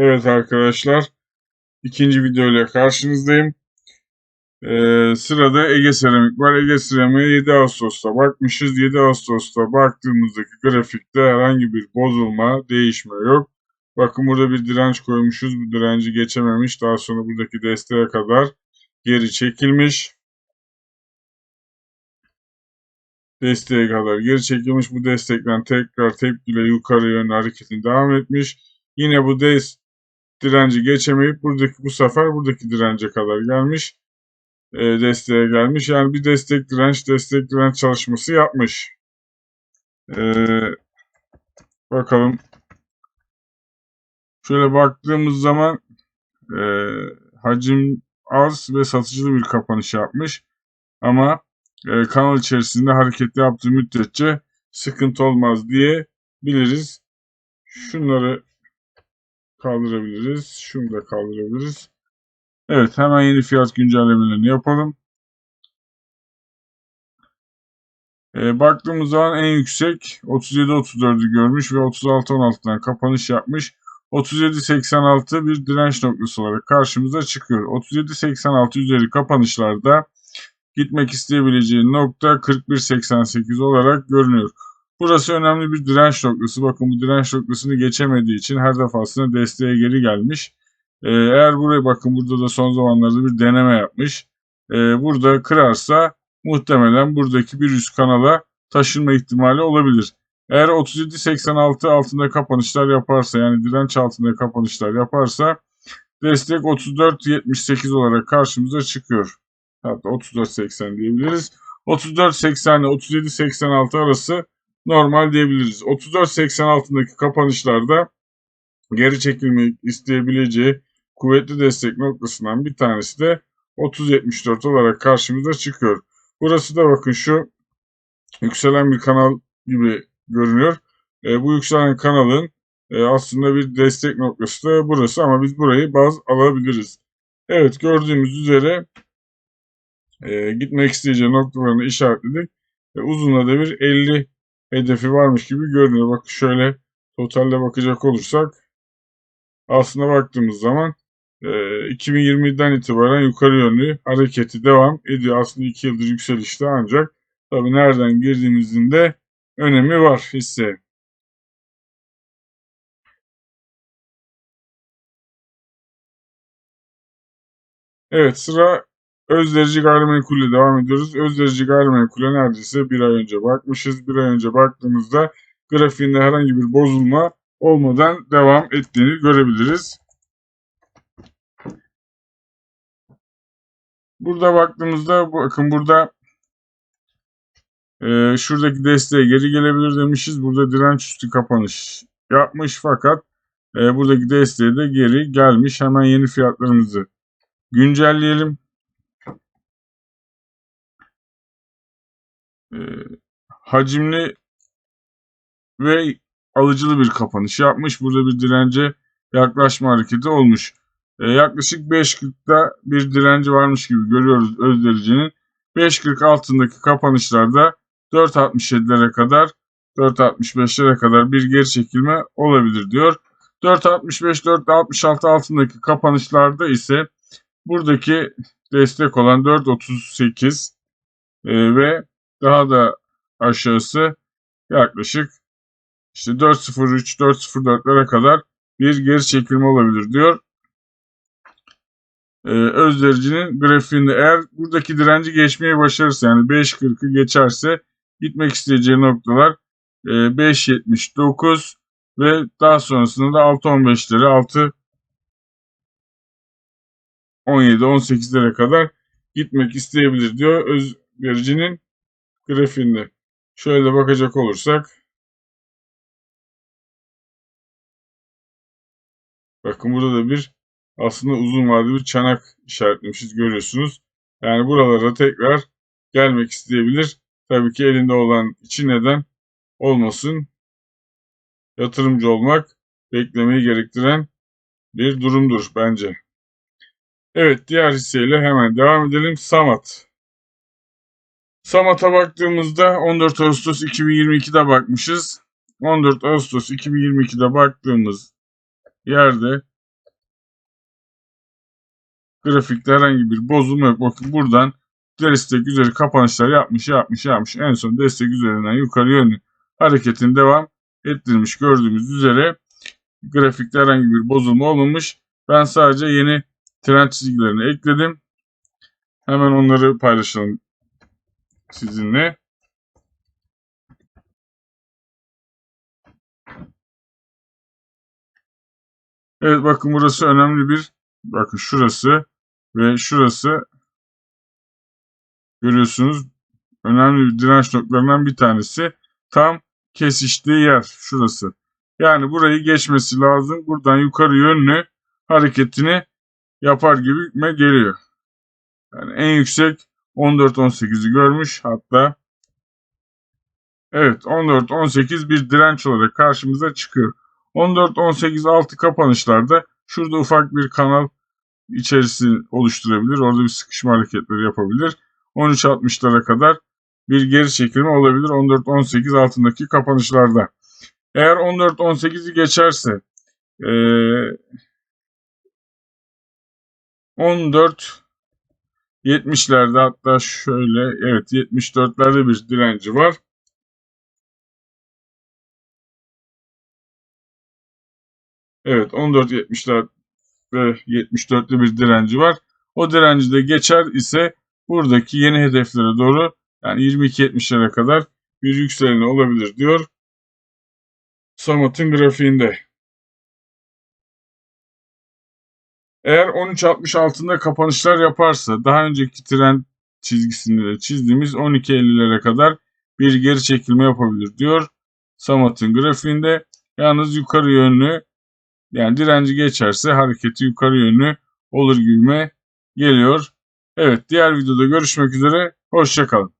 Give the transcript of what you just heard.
Evet arkadaşlar, ikinci video ile karşınızdayım. Ee, sırada Ege Seramik var. Ege Seramik'e 7 Ağustos'ta bakmışız. 7 Ağustos'ta baktığımızdaki grafikte herhangi bir bozulma, değişme yok. Bakın burada bir direnç koymuşuz. Bu direnci geçememiş. Daha sonra buradaki desteğe kadar geri çekilmiş. Desteğe kadar geri çekilmiş. Bu destekten tekrar tepkiyle yukarı yönlü hareketin devam etmiş. Yine bu des direnci geçemeyip buradaki bu sefer buradaki dirence kadar gelmiş. E, desteğe gelmiş. Yani bir destek direnç destek direnç çalışması yapmış. E, bakalım. Şöyle baktığımız zaman e, hacim az ve satıcılı bir kapanış yapmış. Ama e, kanal içerisinde hareketli yaptığı müddetçe sıkıntı olmaz diye biliriz. Şunları kaldırabiliriz. Şunu da kaldırabiliriz. Evet hemen yeni fiyat güncellemelerini yapalım. E, baktığımız zaman en yüksek 37.34'ü görmüş ve 36.16'dan kapanış yapmış. 37.86 bir direnç noktası olarak karşımıza çıkıyor. 37.86 üzeri kapanışlarda gitmek isteyebileceği nokta 41.88 olarak görünüyor. Burası önemli bir direnç noktası. Bakın bu direnç noktasını geçemediği için her defasında desteğe geri gelmiş. Ee, eğer buraya bakın burada da son zamanlarda bir deneme yapmış. Ee, burada kırarsa muhtemelen buradaki bir üst kanala taşınma ihtimali olabilir. Eğer 37.86 altında kapanışlar yaparsa yani direnç altında kapanışlar yaparsa destek 34.78 olarak karşımıza çıkıyor. Hatta 34.80 diyebiliriz. 34.80 ile 37.86 arası normal diyebiliriz. 34.80 altındaki kapanışlarda geri çekilmek isteyebileceği kuvvetli destek noktasından bir tanesi de 30.74 olarak karşımıza çıkıyor. Burası da bakın şu yükselen bir kanal gibi görünüyor. E, bu yükselen kanalın e, aslında bir destek noktası da burası ama biz burayı baz alabiliriz. Evet gördüğümüz üzere e, gitmek isteyeceği noktalarını işaretledik. E, uzunla da bir 50 hedefi varmış gibi görünüyor. Bak şöyle totalde bakacak olursak aslında baktığımız zaman e, 2020'den itibaren yukarı yönlü hareketi devam ediyor. Aslında 2 yıldır yükselişte ancak tabii nereden girdiğimizin de önemi var hisse. Evet sıra Özderici gayrimenkulle devam ediyoruz. Özderici gayrimenkule neredeyse bir ay önce bakmışız. Bir ay önce baktığımızda grafiğinde herhangi bir bozulma olmadan devam ettiğini görebiliriz. Burada baktığımızda bakın burada e, şuradaki desteğe geri gelebilir demişiz. Burada direnç üstü kapanış yapmış fakat e, buradaki desteğe de geri gelmiş. Hemen yeni fiyatlarımızı güncelleyelim. E, hacimli ve alıcılı bir kapanış yapmış. Burada bir dirence yaklaşma hareketi olmuş. E, yaklaşık 5.40'da bir direnci varmış gibi görüyoruz özdericinin. 5.40 altındaki kapanışlarda 4.67'lere kadar 4.65'lere kadar bir geri çekilme olabilir diyor. 4.65-4.66 altındaki kapanışlarda ise buradaki destek olan 4.38 e, ve daha da aşağısı yaklaşık işte 4.03 4.04'lere kadar bir geri çekilme olabilir diyor. Ee, özdericinin grafiğinde eğer buradaki direnci geçmeye başarırsa yani 5.40'ı geçerse gitmek isteyeceği noktalar e, 5.79 ve daha sonrasında da 6.15'lere 6 17 18'lere kadar gitmek isteyebilir diyor özvericinin grafiğinde. Şöyle bakacak olursak bakın burada da bir aslında uzun vadeli bir çanak işaretlemişiz görüyorsunuz. Yani buralara tekrar gelmek isteyebilir. Tabii ki elinde olan için neden olmasın. Yatırımcı olmak beklemeyi gerektiren bir durumdur bence. Evet diğer hisseyle hemen devam edelim. Samat. Samat'a baktığımızda 14 Ağustos 2022'de bakmışız. 14 Ağustos 2022'de baktığımız yerde Grafikte herhangi bir bozulma yok. Bakın buradan destek üzeri kapanışlar yapmış yapmış yapmış. En son destek üzerinden yukarı yönlü hareketin devam ettirmiş. Gördüğümüz üzere grafikte herhangi bir bozulma olmamış. Ben sadece yeni trend çizgilerini ekledim. Hemen onları paylaşalım sizinle. Evet bakın burası önemli bir bakın şurası ve şurası görüyorsunuz önemli bir direnç noktalarından bir tanesi. Tam kesiştiği yer şurası. Yani burayı geçmesi lazım. Buradan yukarı yönlü hareketini yapar gibi geliyor. Yani en yüksek 14-18'i görmüş. Hatta evet 14-18 bir direnç olarak karşımıza çıkıyor. 14-18 altı kapanışlarda şurada ufak bir kanal içerisi oluşturabilir. Orada bir sıkışma hareketleri yapabilir. 13.60'lara kadar bir geri çekilme olabilir 14-18 altındaki kapanışlarda. Eğer 14-18'i geçerse ee, 14 70'lerde hatta şöyle evet 74'lerde bir direnci var. Evet 14.70'lerde 74'lü bir direnci var. O direnci de geçer ise buradaki yeni hedeflere doğru yani 22.70'lere kadar bir yükselme olabilir diyor. Samat'ın grafiğinde. Eğer 13.60 altında kapanışlar yaparsa daha önceki trend çizgisinde de çizdiğimiz 12.50'lere kadar bir geri çekilme yapabilir diyor. Samat'ın grafiğinde. Yalnız yukarı yönlü yani direnci geçerse hareketi yukarı yönlü olur gibime geliyor. Evet diğer videoda görüşmek üzere. Hoşçakalın.